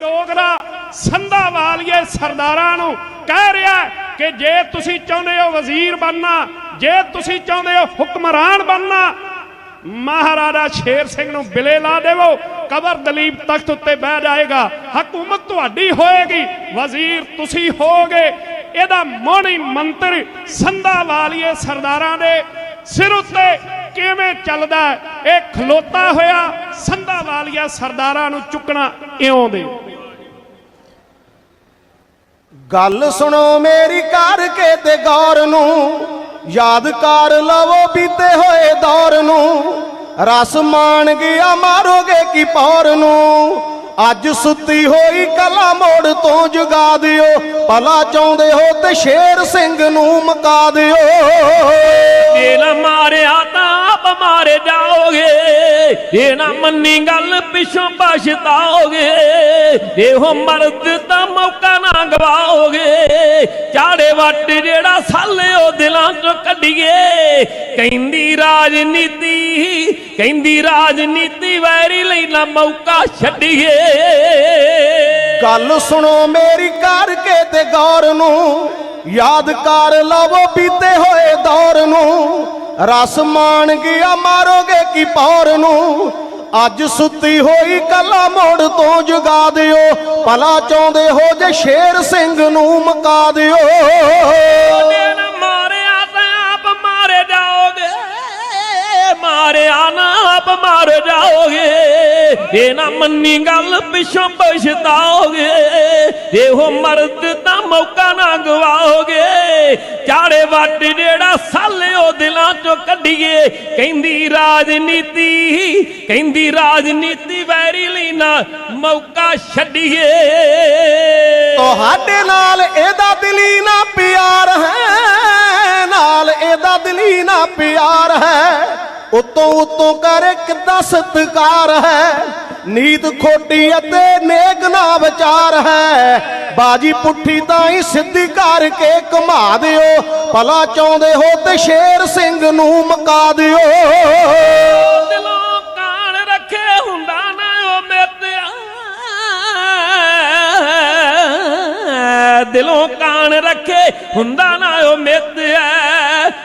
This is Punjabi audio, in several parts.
ਡੋਗਰਾ ਸੰਧਾ ਵਾਲੀਏ ਸਰਦਾਰਾਂ ਨੂੰ ਕਹਿ ਰਿਹਾ ਕਿ ਜੇ ਤੁਸੀਂ ਚਾਹੁੰਦੇ ਹੋ ਵਜ਼ੀਰ ਬਣਨਾ, ਜੇ ਤੁਸੀਂ ਚਾਹੁੰਦੇ ਹੋ ਹੁਕਮਰਾਨ ਬਣਨਾ, ਮਹਾਰਾਜਾ ਸ਼ੇਰ ਸਿੰਘ ਨੂੰ ਬਿਲੇ ਲਾ ਦੇਵੋ, ਕਬਰ ਦਲੀਪ ਤਖਤ ਉੱਤੇ ਬਹਿ ਜਾਏਗਾ, ਹਕੂਮਤ ਤੁਹਾਡੀ ਹੋਏਗੀ, ਵਜ਼ੀਰ ਤੁਸੀਂ ਹੋਗੇ ਇਹਦਾ ਮੋਹਣੀ ਮੰਤਰ ਸੰਧਾ ਵਾਲੀਏ ਸਰਦਾਰਾਂ ਦੇ ਸਿਰ ਉੱਤੇ ਕਿਵੇਂ ਚੱਲਦਾ ਇਹ ਖਲੋਤਾ ਹੋਇਆ, ਸੰਧਾ ਵਾਲੀਆ ਸਰਦਾਰਾਂ ਨੂੰ ਚੁੱਕਣਾ ਇਉਂ ਦੇ। ਗੱਲ ਸੁਣੋ ਮੇਰੀ ਕਰਕੇ ਤੇ ਗੌਰ ਨੂੰ। ਯਾਦ ਕਰ ਲਵੋ ਬੀਤੇ ਹੋਏ ਦੌਰ ਨੂੰ। ਰਸ ਮਾਣ ਗਿਆ ਮਾਰੋਗੇ ਕੀ ਪੌਰ ਨੂੰ। ਅੱਜ ਸੁੱਤੀ ਹੋਈ ਕਲਾ ਮੋੜ ਤੋਂ ਜਗਾ ਦਿਓ। ਭਲਾ ਚਾਹੁੰਦੇ ਹੋ ਤੇ ਸ਼ੇਰ ਸਿੰਘ ਨੂੰ ਮਕਾ ਦਿਓ। ਜੇ ਨਾ ਮੰਨੀ ਗੱਲ ਪਿਛੋਂ ਪਛਤਾਓਗੇ ਇਹੋ ਮਰਦ ਤਾਂ ਮੌਕਾ ਨਾ ਗਵਾਓਗੇ। ਚਾੜੇ ਵੱਟ ਜਿਹੜਾ ਸਾਲੇ ਉਹ ਦਿਲਾਂ ਚੋਂ ਕੱਢੀਏ। ਕਹਿੰਦੀ ਰਾਜਨੀਤੀ ਕਹਿੰਦੀ ਰਾਜਨੀਤੀ ਵੈਰੀ ਲਈ ਨਾ ਮੌਕਾ ਛੱਡੀਏ। ਗੱਲ ਸੁਣੋ ਮੇਰੀ ਕਰਕੇ ਤੇ ਗੌਰ ਨੂੰ, ਯਾਦ ਕਰ ਲਵੋ ਬੀਤੇ ਹੋਏ ਦੌਰ ਨੂੰ। ਰਸ ਮਾਣ ਗਿਆ ਮਾਰੋਗੇ ਕੀ ਪੌਰ ਨੂੰ? ਅੱਜ ਸੁੱਤੀ ਹੋਈ ਕੱਲਾ ਮੋੜ ਤੋਂ ਜਗਾ ਦਿਓ। ਭਲਾ ਚਾਹੁੰਦੇ ਹੋ ਜੇ ਸ਼ੇਰ ਸਿੰਘ ਨੂੰ ਮਕਾ ਦਿਓ। ਮਰ ਜਾਓਗੇ। ਇਹ ਨਾ ਮੰਨੀ ਗੱਲ ਪਿਛੋਂ ਪਛਤਾਓਗੇ ਇਹੋ ਮਰਦ ਤਾਂ ਮੌਕਾ ਨਾ ਗਵਾਓਗੇ। ਚਾੜੇ ਵੱਟ ਜਿਹੜਾ ਸਾਲੇ ਦਿਲਾਂ ਚੋਂ ਕੱਢੀਏ। ਕਹਿੰਦੀ ਰਾਜਨੀਤੀ ਕਹਿੰਦੀ ਰਾਜਨੀਤੀ ਵੈਰੀ ਲਈ ਨਾ ਮੌਕਾ ਛੱਡੀਏ। ਤੁਹਾਡੇ ਨਾਲ ਇਹਦਾ ਦਿਲੀ ਨਾ ਪਿਆਰ ਹੈ, ਨਾਲ ਇਹਦਾ ਦਿਲੀ ਨਾ ਪਿਆਰ ਹੈ। ਉਤੋਂ ਉਤੋਂ ਕਰ ਕਿੱਦਾਂ ਸਤਕਾਰ ਹੈ। ਨੀਤ ਖੋਟੀ ਅਤੇ ਨੇਕ ਨਾ ਵਿਚਾਰ ਹੈ। ਬਾਜੀ ਪੁੱਠੀ ਤਾਂ ਹੀ ਸਿੱਧੀ ਕਰਕੇ ਘੁਮਾ ਦਿਓ। ਭਲਾ ਚਾਹੁੰਦੇ ਹੋ ਤੇ ਸ਼ੇਰ ਸਿੰਘ ਨੂੰ ਮਕਾ ਦਿਓ। ਦਿਲੋਂ ਕਾਣ ਰੱਖੇ ਹੁੰਦਾ ਨਾ ਉਹ ਮੇਤਿਆ ਦਿਲੋਂ ਕਾਣ ਰੱਖੇ ਹੁੰਦਾ ਨਾ ਉਹ ਮੇਤਿਆ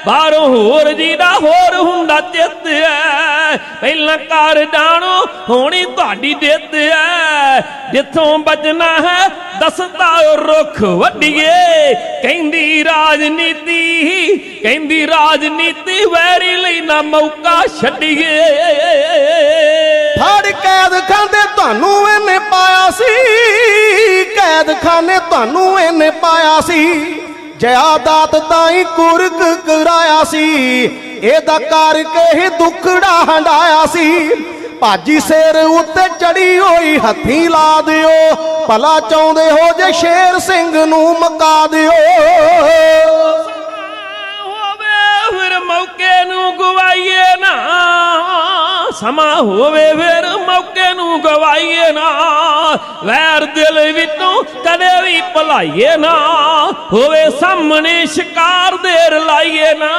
ਬਾਹਰੋਂ ਹੋਰ ਜੀ ਦਾ ਹੋਰ ਹੁੰਦਾ ਚਿੱਤ ਐ। ਪਹਿਲਾਂ ਕਰ ਜਾਣੋ, ਹੋਣੀ ਤੁਹਾਡੀ ਜਿੱਤ ਐ। ਜਿੱਥੋਂ ਬਚਣਾ ਹੈ ਦੱਸਦਾ ਰੁੱਖ ਵੱਡੀਏ ਕਹਿੰਦੀ ਰਾਜਨੀਤੀ ਕਹਿੰਦੀ ਰਾਜਨੀਤੀ, ਵੈਰੀ ਲਈ ਨਾ ਮੌਕਾ ਛੱਡੀਏ। ਫੜ ਕੈਦ ਖਾਨੇ ਤੁਹਾਨੂੰ ਇਹਨੇ ਪਾਇਆ ਸੀ। ਕੈਦ ਖਾਨੇ ਤੁਹਾਨੂੰ ਇਹਨੇ ਪਾਇਆ ਸੀ। ਜਿਆਦਾਤ ਤਾਂ ਹੀ ਕੁਰਕ ਕਰਾਇਆ ਸੀ। ਇਹਦਾ ਕਰਕੇ ਹੀ ਦੁੱਖੜਾ ਹੰਡਾਇਆ ਸੀ। ਭਾਜੀ ਸਿਰ ਉੱਤੇ ਚੜੀ ਹੋਈ ਹੱਥੀ ਲਾ ਦਿਓ। ਭਲਾ ਚਾਹੁੰਦੇ ਹੋ ਜੇ ਸ਼ੇਰ ਸਿੰਘ ਨੂੰ ਮਕਾ ਦਿਓ। ਹੋਵੇ, ਫਿਰ ਮੌਕੇ ਨੂੰ ਗਵਾਈਏ ਸਮਾਂ ਹੋਵੇ ਫਿਰ ਮੌਕੇ ਨੂੰ ਗਵਾਈਏ ਨਾ। ਵੈਰ ਦਿਲ ਵਿੱਚੋਂ ਕਦੇ ਵੀ ਭੁਲਾਈਏ ਨਾ। ਹੋਵੇ ਸਾਹਮਣੇ ਸ਼ਿਕਾਰ ਦੇਰ ਲਾਈਏ ਨਾ।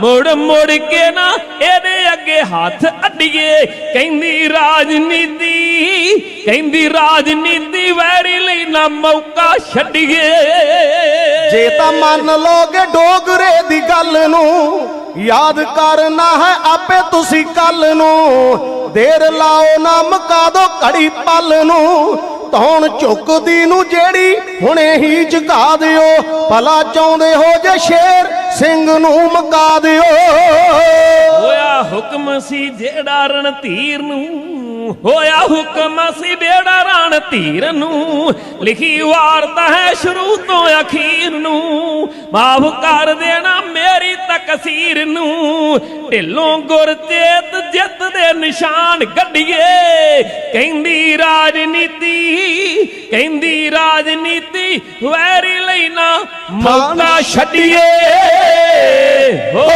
ਮੁੜ ਮੁੜ ਕੇ ਨਾ ਇਹਦੇ ਅੱਗੇ ਹੱਥ ਅੱਡੀਏ। ਕਹਿੰਦੀ ਰਾਜਨੀਤੀ ਕਹਿੰਦੀ ਰਾਜਨੀਤੀ ਵੈਰੀ ਲਈ ਨਾ ਮੌਕਾ ਛੱਡੀਏ। ਜੇ ਤਾਂ ਮੰਨ ਲੋਗੇ ਡੋਗਰੇ ਦੀ ਗੱਲ ਨੂੰ ਯਾਦ ਕਰਨਾ ਹੈ ਆਪੇ ਤੁਸੀਂ ਕੱਲ ਨੂੰ। ਦੇਰ ਲਾਓ ਨਾ ਮਕਾ ਦੋ ਘੜੀ ਪਲ ਨੂੰ। ਤੌਣ ਝੁਕਦੀ ਨੂੰ ਜਿਹੜੀ ਹੁਣੇ ਹੀ ਝੁਕਾ ਦਿਓ। ਭਲਾ ਚਾਹੁੰਦੇ ਹੋ ਜੇ ਸ਼ੇਰ ਸਿੰਘ ਨੂੰ ਮਕਾ ਦਿਓ। ਹੋਇਆ ਹੁਕਮ ਸੀ ਜਿਹੜਾ ਰਣਧੀਰ ਨੂੰ। ਹੋਇਆ ਹੁਕਮ ਸੀ ਜਿਹੜਾ ਰਣ ਧੀਰ ਨੂੰ। ਲਿਖੀ ਵਾਰਤਾ ਹੈ ਸ਼ੁਰੂ ਤੋਂ ਅਖੀਰ ਨੂੰ। ਮਾਫ ਕਰ ਦੇਣਾ ਮੇਰੀ ਤਕਸੀਰ ਨੂੰ। ਢਿੱਲੋਂ ਗੁਰਚੇਤ ਜਿੱਤ ਦੇ ਨਿਸ਼ਾਨ ਗੱਡੀਏ। ਕਹਿੰਦੀ ਰਾਜਨੀਤੀ ਕਹਿੰਦੀ ਰਾਜਨੀਤੀ ਵੈਰੀ ਨਾ ਮੌਕਾ ਛੱਡੀਏ। ਹੋ